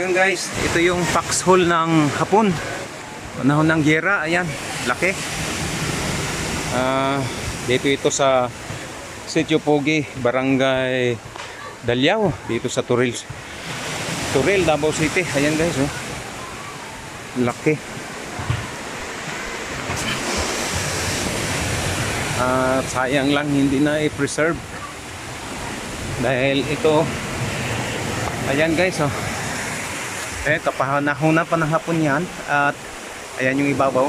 Ayun guys, ito yung foxhole ng hapon. Panahon ng gera, ayan, laki. Ah, dito ito sa Sitio Pogi, Barangay Dalyao, dito sa Turil. Turil, Davao City. Ayan guys, oh. Laki. At sayang lang hindi na i-preserve. Dahil ito, ayan guys, oh. Eh, kapahanahuna pa ng hapon yan. At ayan yung ibabaw.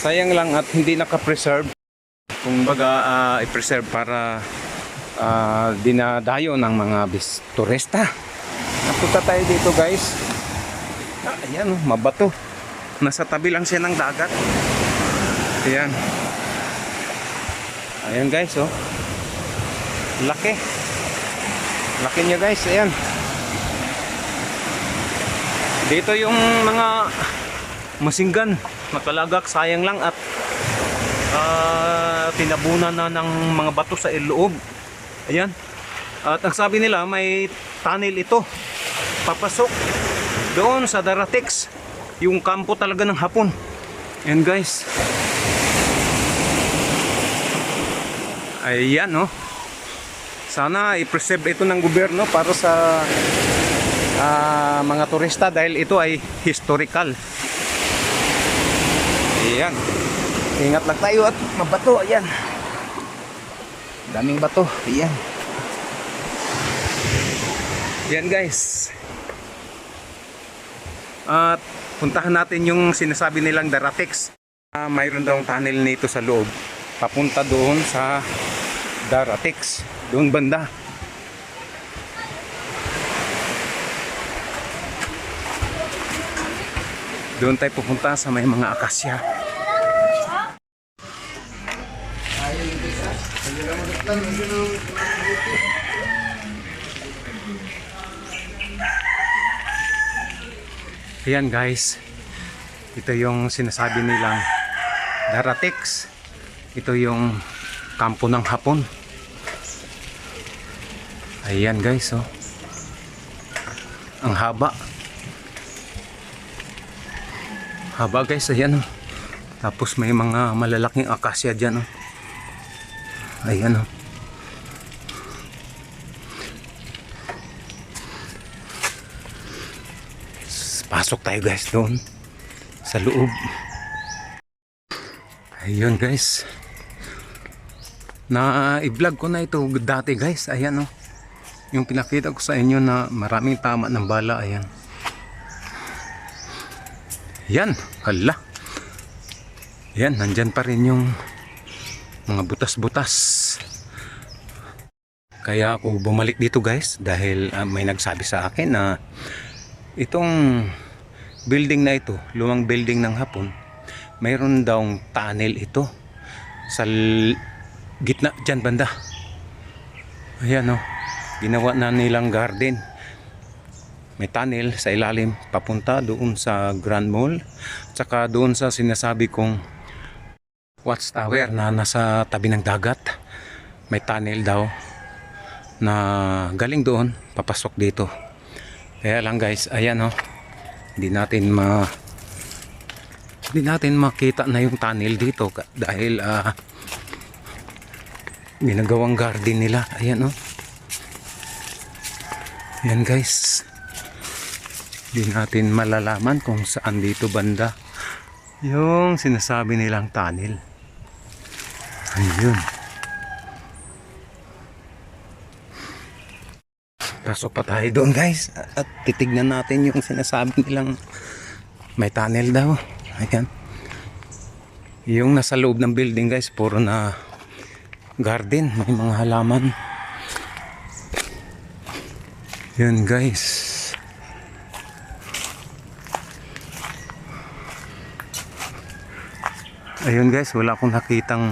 Sayang lang at hindi naka-preserve. Kung baga, ah, i-preserve para ah, dinadayo ng mga turista. Napunta tayo dito guys. Ah, ayan, oh, mabato. Nasa tabi lang siya ng dagat. Ayan. Ayan guys, oh. Laki. Laki niya guys, ayan. Dito yung mga masinggan, makalagak, sayang lang at ah, tinabunan na ng mga bato sa iloob. Ayan. At ang sabi nila, may tunnel ito. Papasok doon sa Daratex. Yung kampo talaga ng hapon. Ayan guys. Ayan, no? Sana i-preserve ito ng gobyerno para sa ah, mga turista dahil ito ay historical. Ayan. Ingat lang tayo at mabato. Ayan. Daming bato. Ayan. Ayan guys. At puntahan natin yung sinasabi nilang Daratex. Ah, mayroon daw tunnel nito sa loob. Papunta doon sa Daratex. Doon banda. Doon tayo pupunta sa may mga akasya. Ayan guys. Ito yung sinasabi nilang Daratex. Ito yung kampo ng hapon. Ayan guys oh. Ang haba. Haba guys, ayan oh. Tapos may mga malalaking akasya dyan oh. Ayan oh. Pasok tayo guys doon sa loob. Ayun guys. Na i-vlog ko na ito dati guys. Ayan oh. Yung pinakita ko sa inyo na maraming tama ng bala. Ayan. Yan. Hala. Yan. Nandyan pa rin yung mga butas-butas. Kaya ako bumalik dito guys dahil ah, may nagsabi sa akin na itong building na ito, lumang building ng hapon, mayroon daw tunnel ito sa gitna dyan banda. Ayan o, ginawa na nilang garden. May tunnel sa ilalim papunta doon sa Grand Mall, tsaka doon sa sinasabi kong watchtower na nasa tabi ng dagat. May tunnel daw na galing doon, papasok dito. Kaya lang guys, ayan oh. Hindi natin ma hindi natin makita na yung tunnel dito dahil ah ginagawang garden nila. Ayan oh. Ayan guys. Hindi natin malalaman kung saan dito banda yung sinasabi nilang tunnel. Ayun. Pasok pa tayo doon guys at titignan natin yung sinasabi nilang may tunnel daw. Ayan. Yung nasa loob ng building guys, puro na garden, may mga halaman. Yan guys. Ayun guys, wala akong nakitang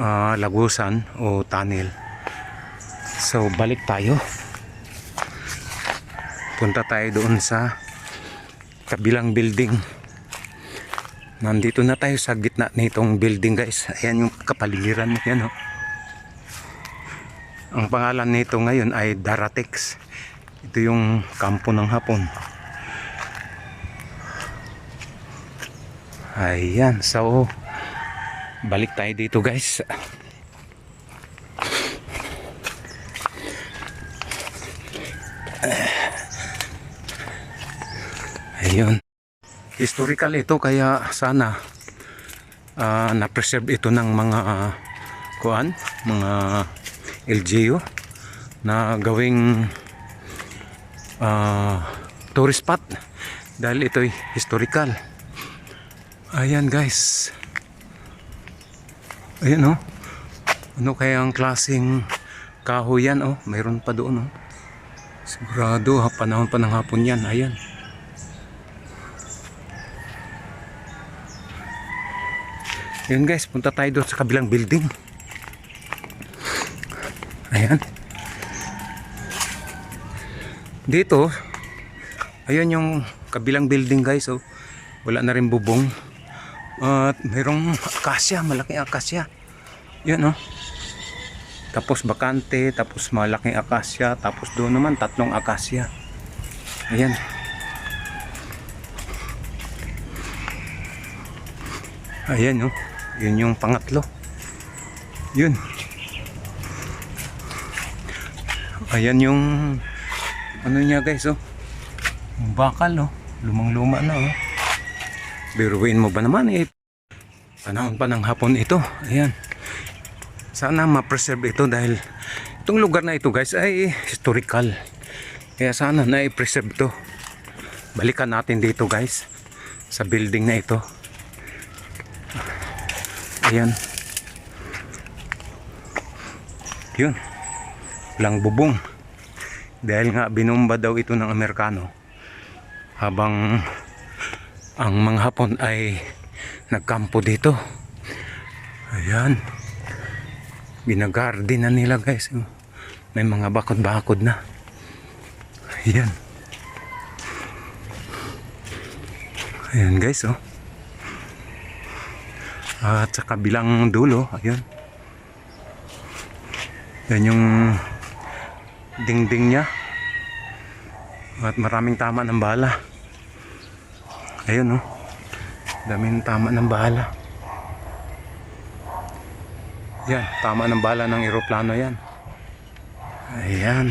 ah, lagusan o tunnel. So balik tayo. Punta tayo doon sa kabilang building. Nandito na tayo sa gitna nitong building guys. Ayan yung kapaligiran. Yan oh. Ang pangalan nito ngayon ay Daratex. Ito yung kampo ng hapon. Ayan, so balik tayo dito guys. Ayun. Historical ito kaya sana ah, na-preserve ito ng mga ah, kuan, mga LGU na gawing ah, tourist spot dahil ito'y historical. Ayan guys. Ayan oh. Ano kaya ang klaseng kahoy yan oh. Mayroon pa doon oh. Sigurado ha, panahon pa ng hapon yan. Ayan. Ayan guys, punta tayo doon sa kabilang building. Ayan. Dito, ayan yung kabilang building guys. Oh. Wala na rin bubong. At mayroong akasya, malaking akasya. Yan oh. Tapos bakante, tapos malaking akasya, tapos doon naman tatlong akasya. Ayan. Ayan oh. Yun yung pangatlo. Yun. Ayan yung ano niya guys oh. Bakal oh. Lumang-luma na oh. Biruin mo ba naman eh. Panahon pa ng hapon ito. Ayan. Sana ma-preserve ito dahil itong lugar na ito guys ay historical. Kaya sana na i-preserve ito. Balikan natin dito guys sa building na ito. Ayan. Yun. Walang bubong. Dahil nga binomba daw ito ng Amerikano. Habang ang mga Hapon ay nagkampo dito. Ayan. Binagarden na nila guys. May mga bakod-bakod na. Ayan. Ayan guys oh. At sa kabilang dulo, ayun. Yan yung dingding niya. At maraming tama ng bala. Ayun, oh. Daming tama ng bala. Yan, tama ng bala ng eroplano yan. Ayan.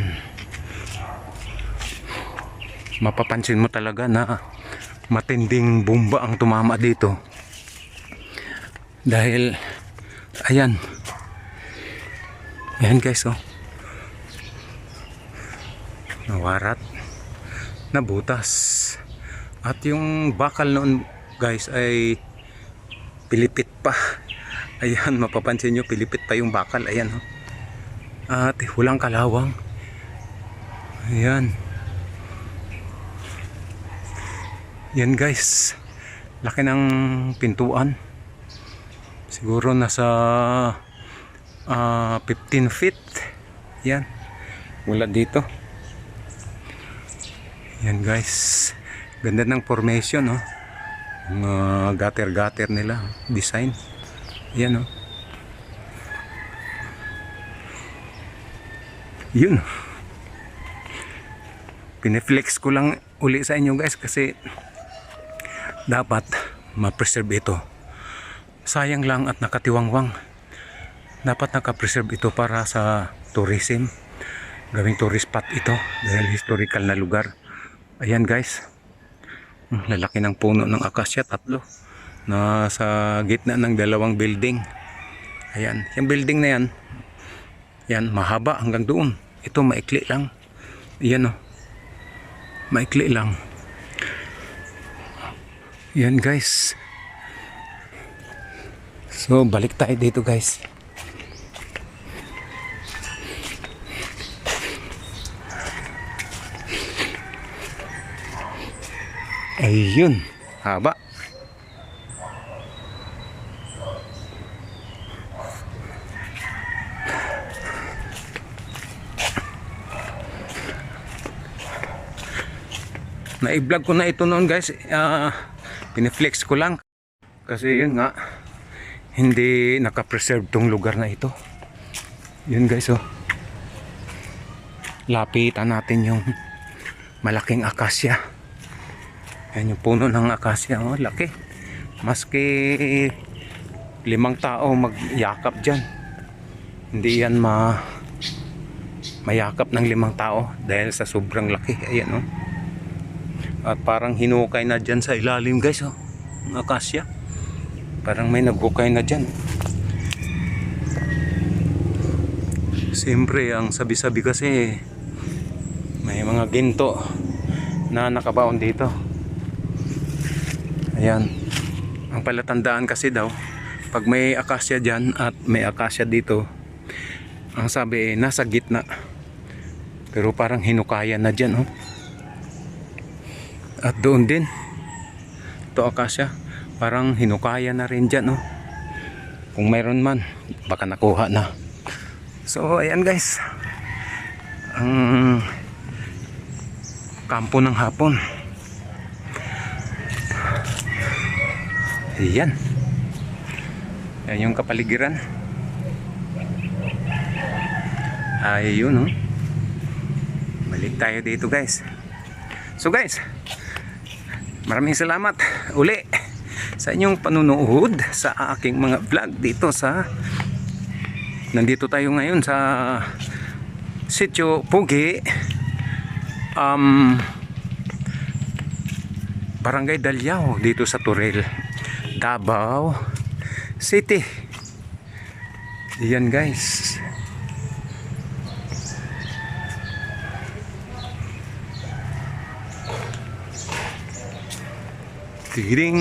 Mapapansin mo talaga na matinding bomba ang tumama dito. Dahil, ayan. Ayan guys, oh. Nawarat. Nabutas. At yung bakal noon, guys, ay pilipit pa. Ayan, mapapansin nyo, pilipit pa yung bakal. Ayan, oh. At walang kalawang. Ayan. Yan guys. Laki ng pintuan. Siguro nasa ah, 15 feet. Yan. Mula dito. Yan guys. Ganda ng formation, no? Mga gutter-gutter nila. Design. Yan, no? Yun. Pineflex ko lang uli sa inyo guys kasi dapat ma-preserve ito sayang lang at nakatiwangwang dapat nakapreserve ito para sa tourism gawing tourist spot ito dahil historical na lugar ayan guys lalaki ng puno ng akasya tatlo na sa gitna ng dalawang building. Ayan yung building na yan yan mahaba hanggang doon. Ito maikli lang. Yan oh. Maikli lang. Yan guys. So, balik tayo dito guys. Ayun, haba. Na-vlog ko na ito noon guys. Ah, piniflex ko lang. Kasi yun nga, hindi nakapreserve tong lugar na ito yun guys oh lapitan natin yung malaking akasya. Yan yung puno ng akasya. Oh, laki. Maski limang tao magyakap dyan. Hindi yan ma mayakap ng limang tao dahil sa sobrang laki. Ayan oh. At parang hinukay na dyan sa ilalim guys oh. Ng akasya. Parang may naghukay na dyan. Siyempre, ang sabi-sabi kasi may mga ginto na nakabaon dito. Ayan. Ang palatandaan kasi daw, pag may akasya dyan at may akasya dito, ang sabi eh, nasa gitna. Pero parang hinukayan na dyan, oh. At doon din, ito akasya, parang hinukayan na rin dyan, oh. Kung mayroon man, baka nakuha na. So, ayan guys. Ang kampo ng hapon. Ayan. Ayan yung kapaligiran. Ayun, oh. Balik tayo dito, guys. So, guys, maraming salamat uli sa inyong panunood sa aking mga vlog dito sa nandito tayo ngayon sa Sitio Pugi um, Barangay Dalyao dito sa Turel Davao City. Yan guys. Tiring